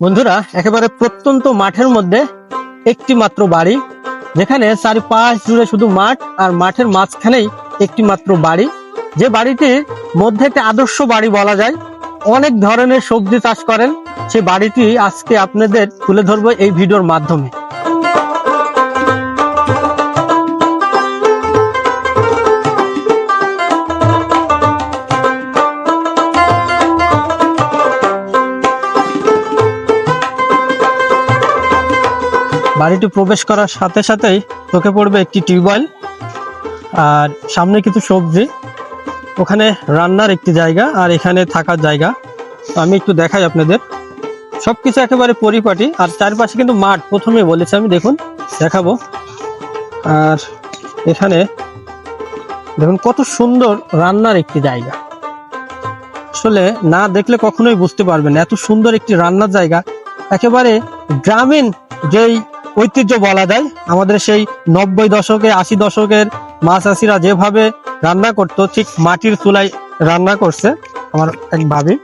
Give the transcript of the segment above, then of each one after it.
বন্ধুরা, একেবারে প্রত্যন্ত মাঠের মধ্যে একটি মাত্র বাড়ি, যেখানে চারিপাশ জুড়ে শুধু মাঠ আর মাঠের মাঝখানেই একটি মাত্র বাড়ি। যে বাড়িটির মধ্যে একটি আদর্শ বাড়ি বলা যায়, অনেক ধরনের সবজি চাষ করেন। সে বাড়িটি আজকে আপনাদের তুলে ধরবো এই ভিডিওর মাধ্যমে। বাড়িটি প্রবেশ করার সাথে সাথেই চোখে পড়বে একটি টিউবওয়েল আর সামনে কিছু সবজি। ওখানে রান্নার একটি জায়গা আর এখানে থাকার জায়গা। তো আমি একটু দেখাই আপনাদের। সব কিছু একেবারে পরিপাটি আর চারপাশে কিন্তু মাঠ, প্রথমে বলেছি আমি, দেখুন, দেখাবো। আর এখানে দেখুন, কত সুন্দর রান্নার একটি জায়গা। আসলে না দেখলে কখনোই বুঝতে পারবেন এত সুন্দর একটি রান্নার জায়গা। একেবারে গ্রামীণ যেই ঐতিহ্য বলা যায়। আমাদের সেই নব্বই দশকে আশি দশকের মা চাষিরা যেভাবে রান্না করতো ঠিক মাটির চুলায় রান্না করছে আমার এক ভাবি।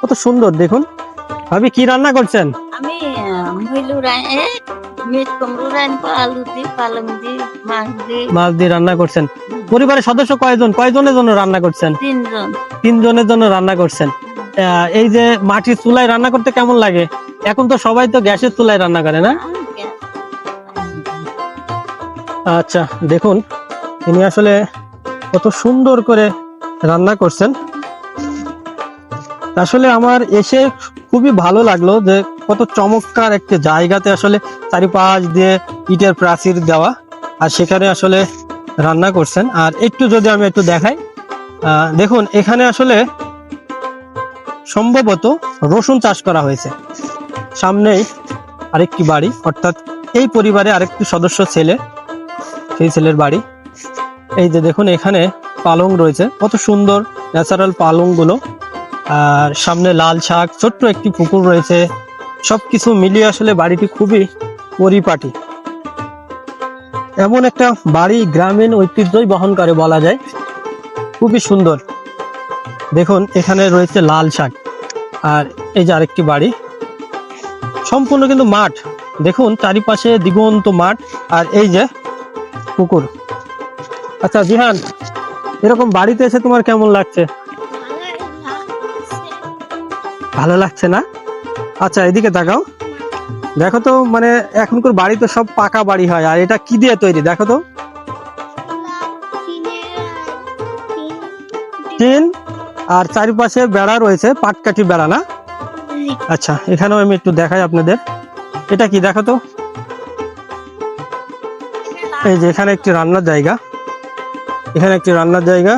কত সুন্দর দেখুন। ভাবি কি রান্না করছেন? আমি মাছ দিয়ে। রান্না করছেন। পরিবারের সদস্য কয়জন? কয়জনের জন্য রান্না করছেন? তিনজন। তিনজনের জন্য রান্না করছেন। এই যে মাটির চুলায় রান্না করতে কেমন লাগে? এখন তো সবাই তো গ্যাসের চুলায় রান্না করে না? আচ্ছা দেখুন তিনি আসলে কত সুন্দর করে রান্না করছেন। আসলে আমার এসে খুবই ভালো লাগল যে কত চমৎকার একটি জায়গাতে আসলে চারিপাশ দিয়ে ইটের প্রাচীর দেওয়া আর সেখানে আসলে রান্না করছেন। আর একটু যদি আমি একটু দেখাই দেখুন, এখানে আসলে সম্ভবত রসুন চাষ করা হয়েছে। সামনেই আরেকটি বাড়ি, অর্থাৎ এই পরিবারে আরেকটি সদস্য ছেলে সেই ছেলের বাড়ি। এই যে দেখুন, এখানে পালং রয়েছে। কত সুন্দর ন্যাচারাল পালংগুলো আর সামনে লাল শাক, ছোট্ট একটি পুকুর রয়েছে। সবকিছু মিলিয়ে আসলে বাড়িটি খুবই পরিপাটি। এমন একটা বাড়ি গ্রামীণ ঐতিহ্যই বহন করে বলা যায়। খুবই সুন্দর। দেখুন, এখানে রয়েছে লাল শাক। আর এই যে আরেকটি বাড়ি। সম্পূর্ণ কিন্তু মাঠ। দেখুন, চারিপাশে দিগন্ত মাঠ। আর এই যে পুকুর। আচ্ছা জিহান এরকম বাড়িতে এসে তোমার কেমন লাগছে? ভালো লাগছে না? আচ্ছা এদিকে তাকাও। দেখো তো মানে এখনকার বাড়ি তো সব পাকা বাড়ি হয় আর এটা কি দিয়ে তৈরি? দেখো তো। টিন আর চারিপাশে বেড়া রয়েছে পাটকাঠি বেড়া না? আচ্ছা এখানেও আমি একটু দেখাই আপনাদের। এটা কি দেখো তো? এই যে এখানে একটি রান্নার জায়গা। এখানে একটি রান্নার জায়গা,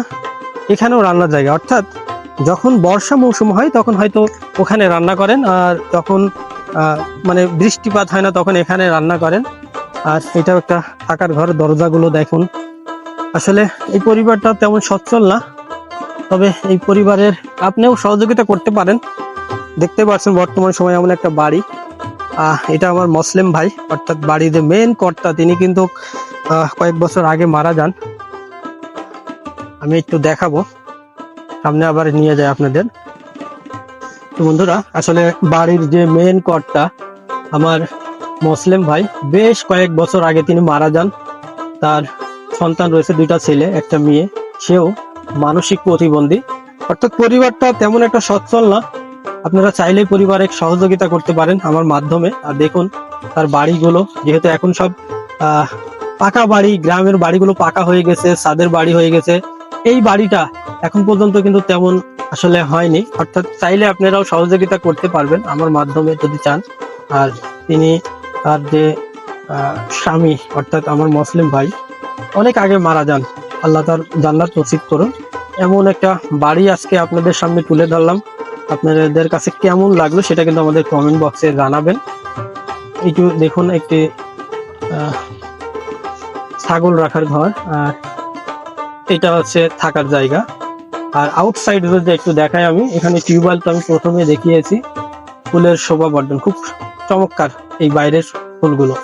এখানেও রান্নার জায়গা। অর্থাৎ যখন বর্ষা মৌসুম হয়, তখন হয়তো ওখানে রান্না করেন আর যখন মানে বৃষ্টিপাত হয় না, তখন এখানে রান্না করেন। আর এটাও একটা থাকার ঘর, দরজাগুলো দেখুন। আসলে এই পরিবারটা তেমন সচ্ছল না, তবে এই পরিবারের আপনিও সহযোগিতা করতে পারেন। দেখতে পাচ্ছেন বর্তমান সময় এমন একটা বাড়ি। এটা আমার মুসলিম ভাই, অর্থাৎ বাড়ির যে মেন কর্তা, তিনি কিন্তু কয়েক বছর আগে মারা যান। আমি একটু দেখাবো, সামনে আবার নিয়ে যায় আপনাদের। তো বন্ধুরা, আসলে বাড়ির যে মেন কর্তা, আমার মুসলিম ভাই, বেশ কয়েক বছর আগে তিনি মারা যান। তার সন্তান রয়েছে দুইটা ছেলে, একটা মেয়ে, সেও মানসিক প্রতিবন্ধী। অর্থাৎ পরিবারটা তেমন একটা সচ্ছল না। আপনারা চাইলে পরিবারে সহযোগিতা করতে পারেন আমার মাধ্যমে। আর দেখুন, তার বাড়িগুলো, যেহেতু এখন সব পাকা বাড়ি, গ্রামের বাড়িগুলো পাকা হয়ে গেছে সাদের বাড়ি হয়ে গেছে, এই বাড়িটা এখন পর্যন্ত কিন্তু তেমন আসলে হয়নি। অর্থাৎ চাইলে আপনারাও সহযোগিতা করতে পারবেন আমার মাধ্যমে যদি চান। আর তিনি, তার যে স্বামী, অর্থাৎ আমার মুসলিম ভাই, অনেক আগে মারা যান। আল্লাহ তার জান্নাত নসিব করুন। এমন একটা বাড়ি আজকে আপনাদের সামনে তুলে ধরলাম। আপনাদের কাছে কেমন লাগল সেটা কিন্তু আমাদের কমেন্ট বক্সে জানাবেন। একটু দেখুন একটি ছাগল রাখার ঘর, আর এটা হচ্ছে থাকার জায়গা। আর আউটসাইড যদি একটু দেখাই আমি, এখানে টিউবওয়েল তো আমি প্রথমে দেখিয়েছি। ফুলের শোভা বর্ধন, খুব চমৎকার এই বাইরের ফুলগুলো।